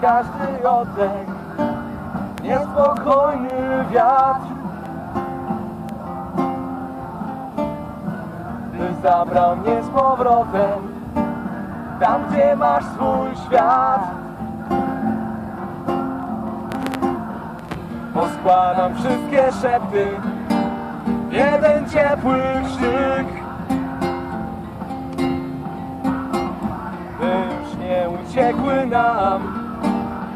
każdy oddech. Niespokojny wiatr By zabrał mnie z powrotem Tam gdzie masz swój świat. Poskładam wszystkie szepty Jeden ciepły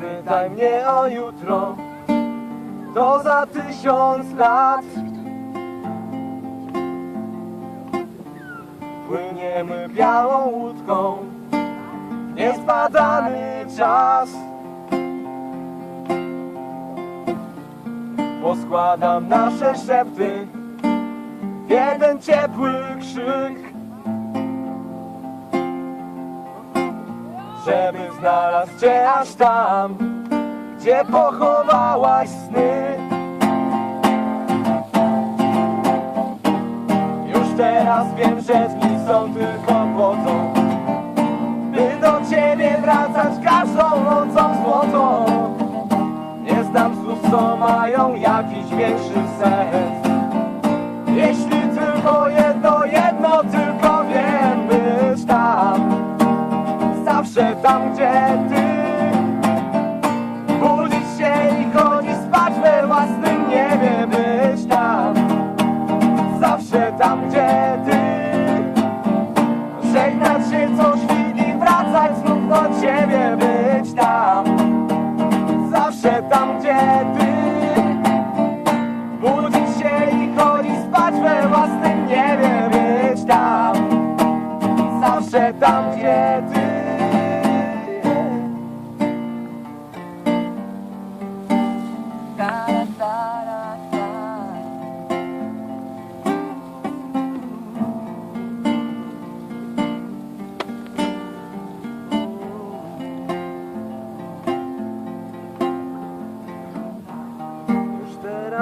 pytaj mnie o jutro. To za tysiąc lat. Płyniemy białą łódką Niezbadany czas. Poskładam nasze szepty W jeden ciepły krzyk Żeby znalazł cię aż tam Gdzie pochowałaś sny. Już teraz wiem, że dni są tylko to By do ciebie wracać każdą nocą złotą. Nie znam słów, co mają jakiś większy sens tam, gdzie ty Budzić się i chodzić spać we własnym niebie Być tam, zawsze tam, gdzie ty Żegnać się co chwili, wracać znów do ciebie Być tam, zawsze tam, gdzie ty Budzić się i chodzić spać we własnym niebie Być tam, zawsze tam, gdzie ty